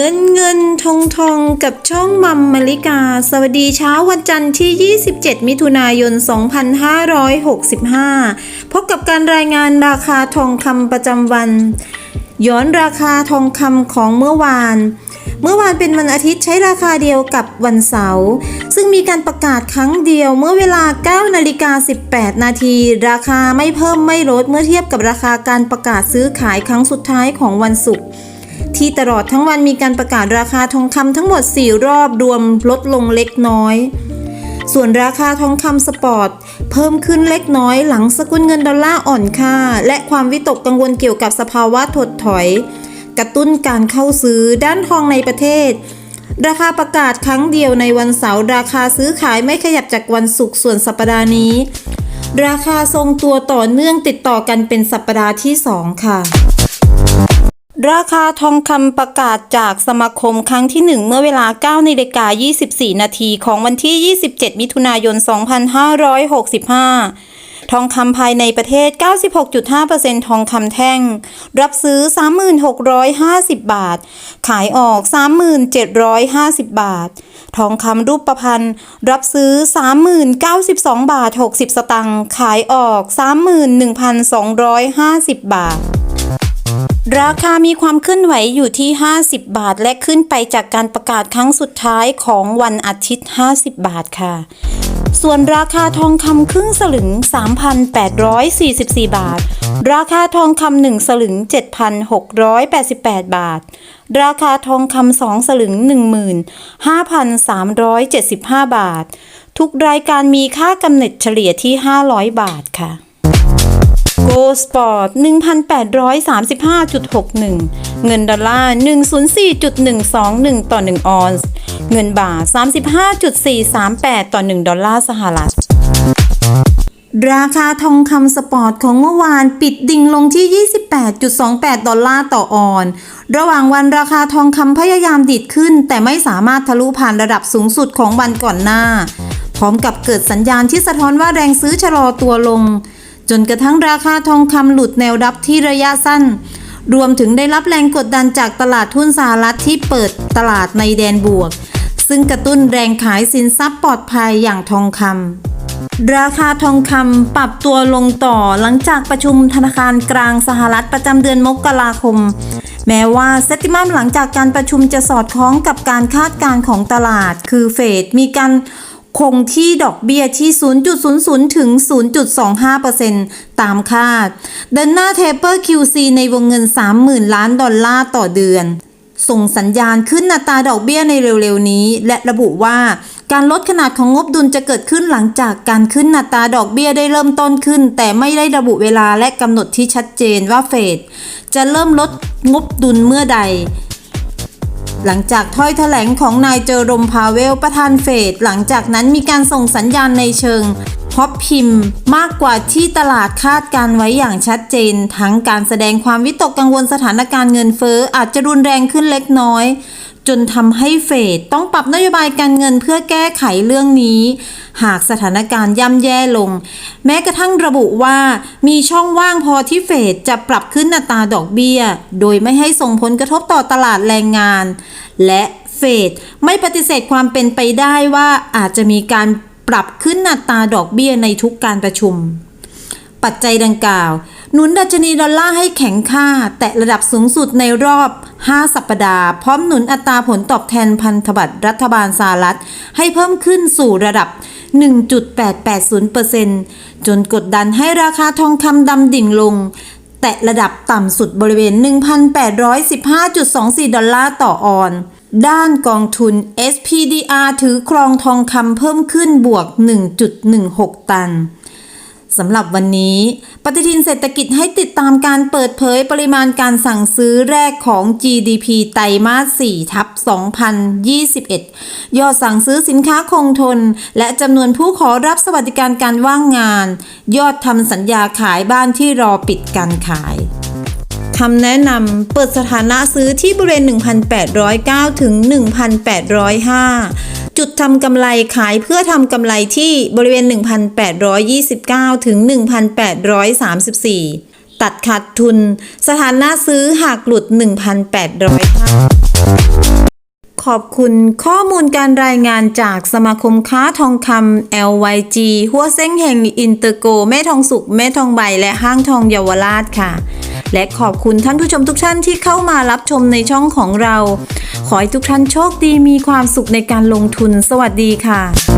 เงินเงินทองทองกับช่องมัมมาริกา สวัสดีเช้าวันจันทร์ที่ 27 มิถุนายน 2565 พบกับการรายงานราคาทองคำประจำวัน ย้อนราคาทองคำของเมื่อวาน เมื่อวานเป็นวันอาทิตย์ใช้ราคาเดียวกับวันเสาร์ซึ่งมีการประกาศครั้งเดียวเมื่อเวลา 9 นาฬิกา 18 นาที ราคาไม่เพิ่มไม่ลดเมื่อเทียบกับราคาการประกาศซื้อขายครั้งสุดท้ายของวันศุกร์ ที่ตลอดทั้งวันมีการประกาศราคาทองคำทั้งหมด 4 รอบรวมลดลงเล็กน้อย ส่วนราคาทองคำสปอร์ต เพิ่มขึ้นเล็กน้อยหลังสกุลเงินดอลลาร์อ่อนค่า และความวิตกกังวลเกี่ยวกับสภาวะถดถอย กระตุ้นการเข้าซื้อด้านทองในประเทศ ราคาประกาศครั้งเดียวในวันเสาร์ราคาซื้อขายไม่ขยับจากวันศุกร์ส่วนสัปดาห์นี้ ราคาทรงตัวต่อเนื่องติดต่อกันเป็นสัปดาห์ที่ 2 ค่ะ ราคาทองคำประกาศจากสมาคมครั้งที่ 1 เมื่อเวลา9นาฬิกา24 นาทีของวันที่ 27 มิถุนายน 2565ทองคำภายในประเทศ 96.5%ทองคำแท่ง รับซื้อ 3650 บาท ขายออก 3750 บาท ทองคำรูปประพันธ์ รับซื้อ 3092 บาท 60 สตังค์ ขายออก 31,250 บาท ราคามีความเคลื่อนไหวอยู่ที่ 50 บาท และขึ้นไปจากการประกาศครั้งสุดท้ายของวันอาทิตย์ 50 บาทค่ะ ส่วนราคาทองคำครึ่งสลึง 3,844 บาท ราคาทองคำหนึ่งสลึง 7,688 บาท ราคาทองคำสองสลึง 15,375 บาท ทุกรายการมีค่ากำเนิดเฉลี่ยที่ 500 บาทค่ะ สปอร์ต 1,835.61 เงินดอลลาร์ 104.121 ต่อ 1 ออนซ์ เงินบาท 35.438 ต่อ 1 ดอลลาร์สหรัฐราคาทองคำสปอร์ตของเมื่อวานปิดดิ่งลงที่ 28.28 ดอลลาร์ต่อออน ระหว่างวันราคาทองคำพยายามดิดขึ้น แต่ไม่สามารถทะลุผ่านระดับสูงสุดของวันก่อนหน้า พร้อมกับเกิดสัญญาณที่สะท้อนว่าแรงซื้อชะลอตัวลง จนกระทั่งราคาทองคำหลุดแนวรับที่ระยะสั้น รวมถึงได้รับแรงกดดันจากตลาดทุนสหรัฐที่เปิดตลาดในแดนบวก ซึ่งกระตุ้นแรงขายสินทรัพย์ปลอดภัยอย่างทองคำราคาทองคำปรับตัวลงต่อหลังจากประชุมธนาคารกลางสหรัฐประจำเดือนมกราคม แม้ว่าเซติมัมหลังจากการประชุมจะสอดคล้องกับการคาดการณ์ของตลาด คือเฟดมีการ คงที่ดอกเบี้ยที่ 0.00 ถึง 0.25%ตามคาด เดินหน้าเทเปอร์ QC ในวงเงิน 30,000 ล้านดอลลาร์ต่อเดือน ส่งสัญญาณขึ้นอัตราดอกเบี้ยในเร็วๆนี้ และระบุว่าการลดขนาดของงบดุลจะเกิดขึ้นหลังจากการขึ้นอัตราดอกเบี้ยได้เริ่มต้นขึ้น แต่ไม่ได้ระบุเวลาและกำหนดที่ชัดเจนว่าเฟดจะเริ่มลดงบดุลเมื่อใด หลังจากถ้อยแถลงของนายเจอรมพาเวลประธานเฟดหลังจากนั้นมีการส่งสัญญาณในเชิงพอบพิมพ์มากกว่าที่ตลาดคาดการไว้อย่างชัดเจน ทั้งการแสดงความวิตกกังวลสถานการณ์เงินเฟ้ออาจจะรุนแรงขึ้นเล็กน้อย จนทำให้เฟดต้องปรับนโยบายการเงินเพื่อแก้ไขเรื่องนี้ หากสถานการณ์ย่ำแย่ลง แม้กระทั่งระบุว่ามีช่องว่างพอที่เฟดจะปรับขึ้นอัตราดอกเบี้ย โดยไม่ให้ส่งผลกระทบต่อตลาดแรงงาน และเฟดไม่ปฏิเสธความเป็นไปได้ว่าอาจจะมีการปรับขึ้นอัตราดอกเบี้ยในทุกการประชุม ปัจจัยดังกล่าว หนุนดัชนีดอลลาร์ให้แข็งค่า แตะระดับสูงสุดในรอบ 5 สัปดาห์ พร้อมหนุนอัตราผลตอบแทนพันธบัตรรัฐบาลสหรัฐ ให้เพิ่มขึ้นสู่ระดับ 1.880%จนกดดันให้ราคาทองคำดำดิ่งลง แตะระดับต่ำสุดบริเวณ 1,815.24 ดอลลาร์ต่อออนด้านกองทุน SPDR ถือครองทองคำเพิ่มขึ้นบวก 1.16 ตัน สำหรับวันนี้ ปฏิทินเศรษฐกิจให้ติดตามการเปิดเผยปริมาณการสั่งซื้อแรกของ GDP ไตรมาส 4 ทับ 2021 ยอดสั่งซื้อสินค้าคงทน และจำนวนผู้ขอรับสวัสดิการการว่างงาน ยอดทำสัญญาขายบ้านที่รอปิดการขายคำแนะนำเปิดสถานะซื้อที่บริเวณ 1,809 ถึง 1,805 จุดทำกำไรขายเพื่อทำกำไรที่บริเวณ 1,829 ถึง 1,834 ตัดขาดทุน สถานะซื้อหากหลุด 1,800 ขอบคุณข้อมูลการรายงานจากสมาคมค้าทองคำ LYG หัวเซ้งแห่งอินเตอร์โก แม่ทองสุกแม่ทองใบ และห้างทองเยาวราชค่ะ และขอบคุณท่านผู้ชมทุกท่านที่เข้ามารับชมในช่องของเรา ขอให้ทุกท่านโชคดีมีความสุขในการลงทุน สวัสดีค่ะ